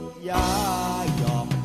ดยาหยอก